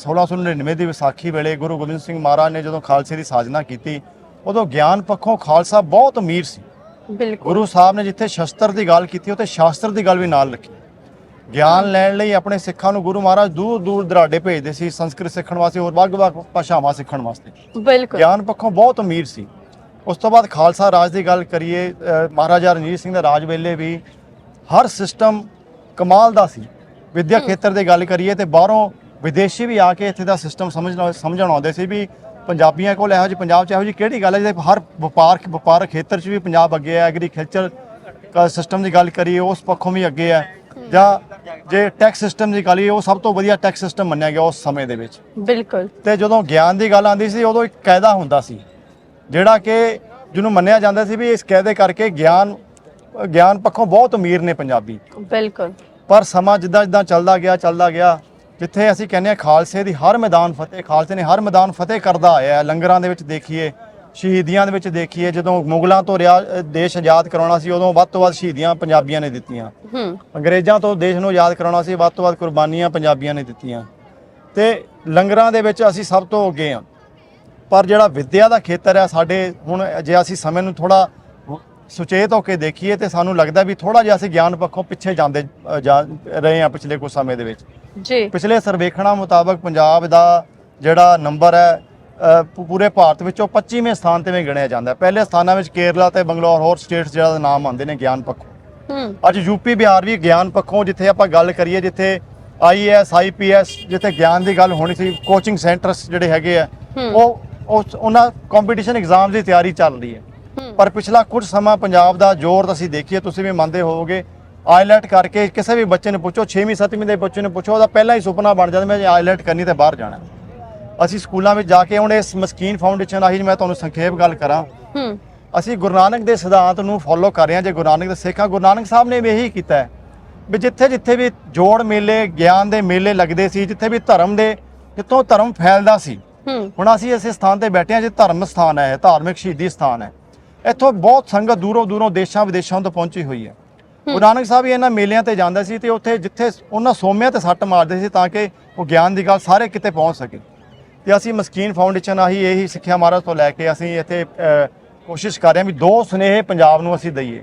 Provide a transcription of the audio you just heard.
1699 ਦੀ ਵਿਸਾਖੀ ਵੇਲੇ ਗੁਰੂ ਗੋਬਿੰਦ ਸਿੰਘ ਮਹਾਰਾਜ ਨੇ ਜਦੋਂ ਖਾਲਸੇ ਦੀ ਸਾਜਨਾ ਕੀਤੀ ਉਦੋਂ ਗਿਆਨ ਪੱਖੋਂ ਖਾਲਸਾ ਬਹੁਤ ਅਮੀਰ ਸੀ। ਬਿਲਕੁਲ। ਗੁਰੂ ਸਾਹਿਬ ਨੇ ਜਿੱਥੇ ਸ਼ਸਤਰ ਦੀ ਗੱਲ ਕੀਤੀ ਉੱਥੇ ਸ਼ਾਸਤਰ ਦੀ ਗੱਲ ਵੀ ਨਾਲ ਰੱਖੀ। ਗਿਆਨ ਲੈਣ ਲਈ ਆਪਣੇ ਸਿੱਖਾਂ ਨੂੰ ਗੁਰੂ ਮਹਾਰਾਜ ਦੂਰ ਦੂਰ ਦਰਾਡੇ ਭੇਜਦੇ ਸੀ ਸੰਸਕ੍ਰਿਤ ਸਿੱਖਣ ਵਾਸਤੇ ਹੋਰ ਵੱਖ-ਵੱਖ ਭਾਸ਼ਾਵਾਂ ਸਿੱਖਣ ਵਾਸਤੇ। ਬਿਲਕੁਲ। ਗਿਆਨ ਪੱਖੋਂ ਬਹੁਤ ਅਮੀਰ ਸੀ। ਉਸ ਤੋਂ ਬਾਅਦ ਖਾਲਸਾ ਰਾਜ ਦੀ ਗੱਲ ਕਰੀਏ ਮਹਾਰਾਜਾ ਰਣਜੀਤ ਸਿੰਘ ਦੇ ਰਾਜ ਵੇਲੇ ਵੀ ਹਰ ਸਿਸਟਮ ਕਮਾਲ ਦਾ ਸੀ। ਵਿਦਿਆ ਖੇਤਰ ਦੀ ਗੱਲ ਕਰੀਏ ਤੇ ਬਾਹਰੋਂ ਵਿਦੇਸ਼ੀ ਵੀ ਆ ਕੇ ਇੱਥੇ ਦਾ ਸਿਸਟਮ ਸਮਝਣ ਸਮਝਣ ਆਉਂਦੇ ਸੀ ਵੀ ਪੰਜਾਬੀਆਂ ਕੋਲ ਇਹੋ ਜਿਹੀ ਪੰਜਾਬ 'ਚ ਇਹੋ ਜਿਹੀ ਕਿਹੜੀ ਗੱਲ ਹੈ? ਜਿਹਦੇ ਹਰ ਵਪਾਰ ਵਪਾਰਕ ਖੇਤਰ 'ਚ ਵੀ ਪੰਜਾਬ ਅੱਗੇ ਹੈ ਐਗਰੀਕਲਚਰ ਸਿਸਟਮ ਦੀ ਗੱਲ ਕਰੀਏ ਉਸ ਪੱਖੋਂ ਵੀ ਅੱਗੇ ਹੈ। ਜਾਂ ਜੇ ਟੈਕਸ ਸਿਸਟਮ ਦੀ ਗੱਲ ਕਰੀਏ ਉਹ ਸਭ ਤੋਂ ਵਧੀਆ ਟੈਕਸ ਸਿਸਟਮ ਮੰਨਿਆ ਗਿਆ ਉਸ ਸਮੇਂ ਦੇ ਵਿੱਚ। ਬਿਲਕੁਲ। ਤੇ ਜਦੋਂ ਗਿਆਨ ਦੀ ਗੱਲ ਆਉਂਦੀ ਸੀ ਉਦੋਂ ਇੱਕ ਕਾਇਦਾ ਹੁੰਦਾ ਸੀ ਜਿਹੜਾ ਕਿ ਜਿਹਨੂੰ ਮੰਨਿਆ ਜਾਂਦਾ ਸੀ ਵੀ ਇਸ ਕਾਇਦੇ ਕਰਕੇ ਗਿਆਨ ਗਿਆਨ ਪੱਖੋਂ ਬਹੁਤ ਅਮੀਰ ਨੇ ਪੰਜਾਬੀ। ਬਿਲਕੁਲ। ਪਰ ਸਮਾਂ ਜਿੱਦਾਂ ਜਿੱਦਾਂ ਚੱਲਦਾ ਗਿਆ ਚੱਲਦਾ ਗਿਆ ਜਿੱਥੇ ਅਸੀਂ ਕਹਿੰਦੇ ਹਾਂ ਖਾਲਸੇ ਦੀ ਹਰ ਮੈਦਾਨ ਫਤਿਹ ਖਾਲਸੇ ਨੇ ਹਰ ਮੈਦਾਨ ਫਤਿਹ ਕਰਦਾ ਆਇਆ ਹੈ। ਲੰਗਰਾਂ ਦੇ ਵਿੱਚ ਦੇਖੀਏ ਸ਼ਹੀਦੀਆਂ ਦੇ ਵਿੱਚ ਦੇਖੀਏ ਜਦੋਂ ਮੁਗਲਾਂ ਤੋਂ ਰਿਆ ਦੇਸ਼ ਆਜ਼ਾਦ ਕਰਾਉਣਾ ਸੀ ਉਦੋਂ ਵੱਧ ਤੋਂ ਵੱਧ ਸ਼ਹੀਦੀਆਂ ਪੰਜਾਬੀਆਂ ਨੇ ਦਿੱਤੀਆਂ। ਹੂੰ। ਅੰਗਰੇਜ਼ਾਂ ਤੋਂ ਦੇਸ਼ ਨੂੰ ਆਜ਼ਾਦ ਕਰਾਉਣਾ ਸੀ ਵੱਧ ਤੋਂ ਵੱਧ ਕੁਰਬਾਨੀਆਂ ਪੰਜਾਬੀਆਂ ਨੇ ਦਿੱਤੀਆਂ। ਤੇ ਲੰਗਰਾਂ ਦੇ ਵਿੱਚ ਅਸੀਂ ਸਭ ਤੋਂ ਅੱਗੇ ਹਾਂ। ਪਰ ਜਿਹੜਾ ਵਿੱਦਿਆ ਦਾ ਖੇਤਰ ਹੈ ਸਾਡੇ ਹੁਣ ਜੇ ਅਸੀਂ ਸਮੇਂ ਨੂੰ ਥੋੜਾ ਸੁਚੇਤ ਹੋ ਕੇ ਦੇਖੀਏ ਤੇ ਸਾਨੂੰ ਲੱਗਦਾ ਵੀ ਥੋੜਾ ਜਿਹਾ ਅਸੀਂ ਗਿਆਨ ਪੱਖੋਂ ਪਿੱਛੇ ਜਾਂਦੇ ਜਾ ਰਹੇ ਹਾਂ ਪਿਛਲੇ ਕੁਝ ਸਮੇਂ ਦੇ ਵਿੱਚ। ਜੀ। ਪਿਛਲੇ ਸਰਵੇਖਣਾਂ ਮੁਤਾਬਕ ਪੰਜਾਬ ਦਾ ਜਿਹੜਾ ਨੰਬਰ ਹੈ ਪੂਰੇ ਭਾਰਤ ਵਿੱਚੋਂ 25ਵੇਂ ਸਥਾਨ ਤੇ ਵੀ ਗਿਣਿਆ ਜਾਂਦਾ ਪਹਿਲੇ ਸਥਾਨਾਂ ਵਿੱਚ ਕੇਰਲਾ ਤੇ ਬੰਗਲੌਰ ਹੋਰ ਸਟੇਟਸ ਜਿਹੜਾ ਦਾ ਨਾਮ ਆਉਂਦੇ ਨੇ ਗਿਆਨ ਪੱਖੋਂ। ਅੱਜ ਯੂਪੀ ਬਿਹਾਰ ਵੀ ਗਿਆਨ ਪੱਖੋਂ ਜਿੱਥੇ ਆਪਾਂ ਗੱਲ ਕਰੀਏ ਜਿੱਥੇ ਆਈਐਸ ਆਈਪੀਐਸ ਜਿੱਥੇ ਗਿਆਨ ਦੀ ਗੱਲ ਹੋਣੀ ਸੀ ਕੋਚਿੰਗ ਸੈਂਟਰਸ ਜਿਹੜੇ ਹੈਗੇ ਆ ਉਹ ਉਹਨਾਂ ਕੰਪੀਟੀਸ਼ਨ ਐਗਜ਼ਾਮ ਦੀ ਤਿਆਰੀ ਚੱਲ ਰਹੀ ਹੂੰ। ਪਰ ਪਿਛਲਾ ਕੁਝ ਸਮਾਂ ਪੰਜਾਬ ਦਾ ਜ਼ੋਰ ਅਸੀਂ ਦੇਖੀਏ ਤੁਸੀਂ ਵੀ ਮੰਨਦੇ ਹੋਵੋਗੇ। ਆਈਲੈਟ ਕਰਕੇ ਕਿਸੇ ਵੀ ਬੱਚੇ ਨੂੰ ਪੁੱਛੋ 6ਵੀਂ 7ਵੀਂ ਦੇ ਬੱਚੇ ਨੂੰ ਪੁੱਛੋ ਉਹਦਾ ਪਹਿਲਾਂ ਹੀ ਸੁਪਨਾ ਬਣ ਜਾਂਦਾ ਮੈਂ ਆਈਲੈਟ ਕਰਨੀ ਤੇ ਬਾਹਰ ਜਾਣਾ। ਅਸੀਂ ਸਕੂਲਾਂ ਵਿੱਚ ਜਾ ਕੇ ਹੁਣ ਇਸ ਮਸਕੀਨ ਫਾਊਂਡੇਸ਼ਨ ਆਹੀ ਮੈਂ ਤੁਹਾਨੂੰ ਸੰਖੇਪ ਗੱਲ ਕਰਾਂ। ਹੂੰ। ਅਸੀਂ ਗੁਰੂ ਨਾਨਕ ਦੇ ਸਿਧਾਂਤ ਨੂੰ ਫੋਲੋ ਕਰ ਰਹੇ ਹਾਂ ਜੇ ਗੁਰੂ ਨਾਨਕ ਦੇ ਸਿੱਖ ਗੁਰੂ ਨਾਨਕ ਸਾਹਿਬ ਨੇ ਵੀ ਇਹੀ ਕੀਤਾ ਹੈ ਵੀ ਜਿੱਥੇ ਜਿੱਥੇ ਵੀ ਜੋੜ ਮੇਲੇ ਗਿਆਨ ਦੇ ਮੇਲੇ ਲੱਗਦੇ ਸੀ ਜਿੱਥੇ ਵੀ ਧਰਮ ਦੇ ਜਿੱਥੋਂ ਧਰਮ ਫੈਲਦਾ ਸੀ। ਹੁਣ ਅਸੀਂ ਇਸੇ ਸਥਾਨ ਤੇ ਬੈਠੇ ਹਾਂ ਜੇ ਧਰਮ ਸਥਾਨ ਹੈ ਧਾਰਮਿਕ ਸ਼ਹੀਦੀ ਸਥਾਨ ਹੈ। ਇੱਥੋਂ ਬਹੁਤ ਸੰਗਤ ਦੂਰੋਂ ਦੂਰੋਂ ਦੇਸ਼ਾਂ ਵਿਦੇਸ਼ਾਂ ਤੋਂ ਪਹੁੰਚੀ ਹੋਈ ਹੈ। ਗੁਰੂ ਨਾਨਕ ਸਾਹਿਬ ਵੀ ਇਹਨਾਂ ਮੇਲਿਆਂ ਤੇ ਜਾਂਦਾ ਸੀ ਤੇ ਉੱਥੇ ਜਿੱਥੇ ਉਹਨਾਂ ਸੋਮਿਆਂ ਤੇ ਸੱਟ ਮਾਰਦੇ ਸੀ ਤਾਂ ਕਿ ਉਹ ਗਿਆਨ ਦੀ ਗੱਲ ਸਾਰੇ ਕਿਤੇ ਪਹੁੰਚ ਸਕੇ। ਤੇ ਅਸੀਂ ਮਸਕੀਨ ਫਾਊਂਡੇਸ਼ਨ ਆਹੀ ਇਹੀ ਸਿੱਖਿਆ ਮਹਾਰਾਜ ਤੋਂ ਲੈ ਕੇ ਅਸੀਂ ਇੱਥੇ ਕੋਸ਼ਿਸ਼ ਕਰ ਰਹੇ ਹਾਂ ਵੀ ਦੋ ਸੁਨੇਹੇ ਪੰਜਾਬ ਨੂੰ ਅਸੀਂ ਦਈਏ।